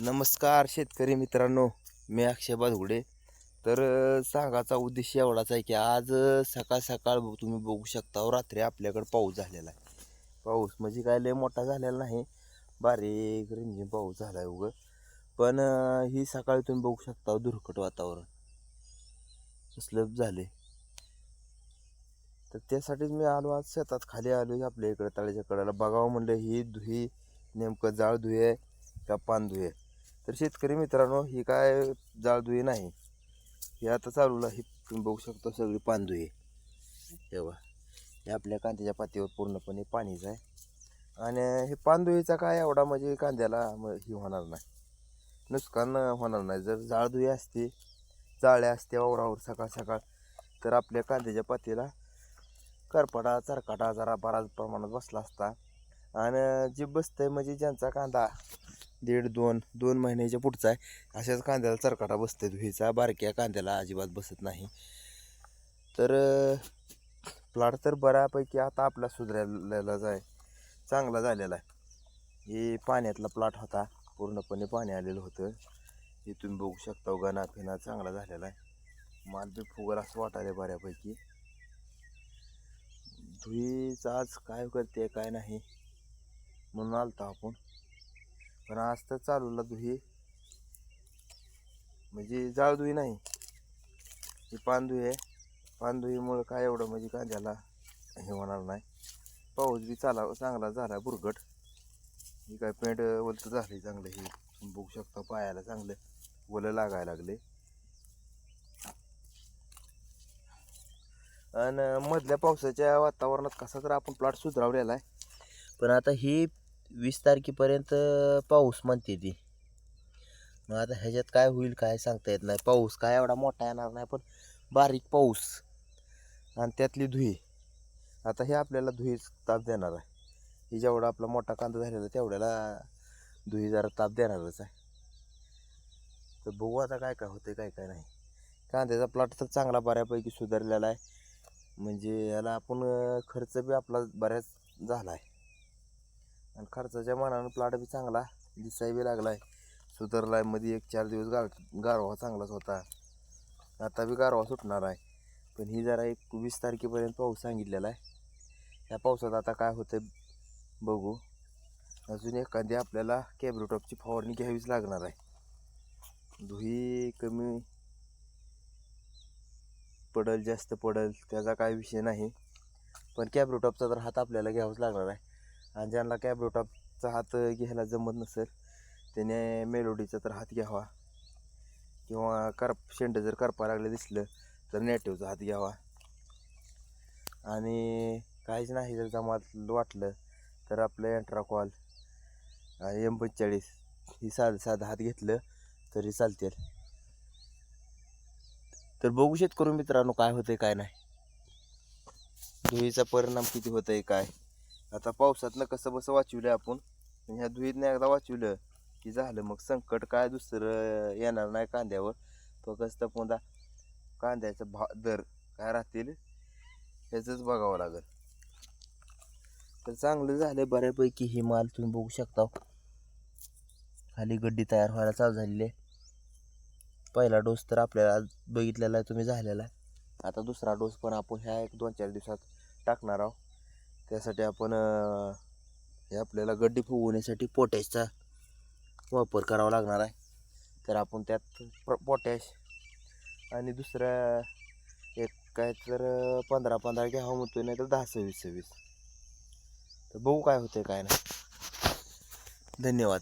नमस्कार शेतकरी मित्रांनो मी अक्षय बाजगुडे तर सांगाचा उद्देश एवढाच आहे की आज सकाळ सकाळ तुम्ही बघू शकता हो, रात्री आपल्याकडे पाऊस झालेला आहे. पाऊस म्हणजे काय लय मोठा झालेला नाही बारीक रिमझिम पाऊस झाला आहे उगं. पण ही सकाळी तुम्ही बघू शकता हो, धुरकट वातावरण. कसलं झाले तर त्यासाठीच मी आलो आज शेतात खाली आलो आपल्या इकडे तळ्याच्या कडेला. बघावं म्हणलं ही धुई नेमकं जाळ धुये का पान धुये तर शेतकरी मित्रांनो ही काय जाळधुई नाही. ही आता चालूला ही तुम्ही बघू शकता सगळी पानधुई तेव्हा हे आपल्या कांद्याच्या पातीवर पूर्णपणे पाणीच आहे. आणि हे पानधुईचा काय एवढा म्हणजे कांद्याला म- ही होणार नाही. नुकसान होणार नाही. जर जाळदुई असते जाळ्या असते वावरावर सकाळ सकाळ तर आपल्या कांद्याच्या पातीला करपाटा चरकाटा जरा बराच प्रमाणात बसला असता. आणि जे बसतंय म्हणजे ज्यांचा कांदा दीड दोन दोन महिन्याच्या पुढचा आहे अशाच कांद्याला चरकाटा बसते धुईचा बारक्या कांद्याला अजिबात बसत नाही. तर प्लॉट तर बऱ्यापैकी आता आपला सुधारलेलाच आहे. चांगला झालेला आहे. हे पाण्यातला प्लॉट होता. पूर्णपणे पाणी आलेलं होतं. हे तुम्ही बघू शकता उगा फिना चांगला झालेला आहे. माल बी फुगल असं वाटायला बऱ्यापैकी. धुईचा आज काय करते काय नाही. म्हणून आलतो आपण. पण आज तर चालूला दुही म्हणजे जाळदुही नाही. ही पानदुही आहे. पानदुहीमुळं काय एवढं म्हणजे कांद्याला हे होणार नाही. पाऊस बी चाला चांगला झाला बुरगट. ही काय पेंट वलत झाली चांगलं हे. बघू शकता पायाला चांगलं वलं लागायला लागले. आणि मधल्या पावसाच्या वातावरणात कसा तर आपण प्लॉट सुधरावलेला आहे. पण आता ही वीस तारखेपर्यंत पाऊस म्हणते ती. मग आता ह्याच्यात काय होईल काय सांगता येत नाही. पाऊस काय एवढा मोठा येणार नाही पण बारीक पाऊस आणि त्यातली धुई. आता हे आपल्याला धुईच ताप देणार आहे. हे जेवढा आपला मोठा कांदा झालेला तेवढ्याला धुई जरा ताप देणारच आहे. तर बघू आता काय काय होतं काय काय नाही. कांद्याचा प्लॉट तर चांगला बऱ्यापैकी सुधारलेला आहे. म्हणजे याला आपण खर्च बी आपला बऱ्याच झाला आहे. आणि खर्चाच्या मानानं प्लॉट बी चांगला दिसाय बी लागला आहे सुधारला आहे मध्ये एक चार दिवस गार गारवा चांगलाच होता. आता बी गारवा सुटणार आहे. पण ही जरा एक वीस तारखेपर्यंत पाऊस सांगितलेला आहे. त्या पावसात आता काय होतं बघू. अजून एखादी आपल्याला कॅब्रोटॉपची फवारणी घ्यावीच लागणार आहे. धुई कमी पडल जास्त पडल त्याचा काय विषय नाही. पण कॅब्रोटॉपचा तर हात आपल्याला घ्यावाच लागणार आहे. आणि ज्यांना कॅब्रोटॉपचा हात घ्यायला जमत नसेल त्याने मेलोडीचा तर हात घ्यावा. किंवा करप शेंड जर करपा लागलं दिसलं तर नेटिव्हचा हात घ्यावा. आणि काहीच नाही जर जमात वाटलं तर आपलं एंट्राकॉल एम पंचेचाळीस ही साधं साधं हात घेतलं तरी चालतील. तर बघू शेतकरी मित्रांनो काय होतंय काय नाही. धुळीचा परिणाम किती होतंय काय? आता पावसातनं कसं बसं वाचवलं आपण ह्या धुईतनं एकदा वाचवलं की झालं मग संकट काय दुसरं येणार नाही कांद्यावर. फक्त पुन्हा कांद्याचा भा दर काय राहतील ह्याचंच बघावं लागेल. तर चांगलं झालं बऱ्यापैकी ही माल तुम्ही बघू शकता. खाली गड्डी तयार व्हायला चालू झालेली आहे. पहिला डोस तर आपल्याला बघितलेला आहे तुम्ही झालेला आहे. आता दुसरा डोस पण आपण ह्या एक दोन चार दिवसात टाकणार आहोत. त्यासाठी आपण हे आपल्याला गड्डी फुगवण्यासाठी पोटॅशचा वापर करावा लागणार आहे. तर आपण त्यात प्र- पोटॅश आणि दुसरा एक काय तर पंधरा पंधरा घ्यावं म्हणतो नाही तर दहा सव्वीस सव्वीस. तर बघू काय होतंय काय नाही. धन्यवाद.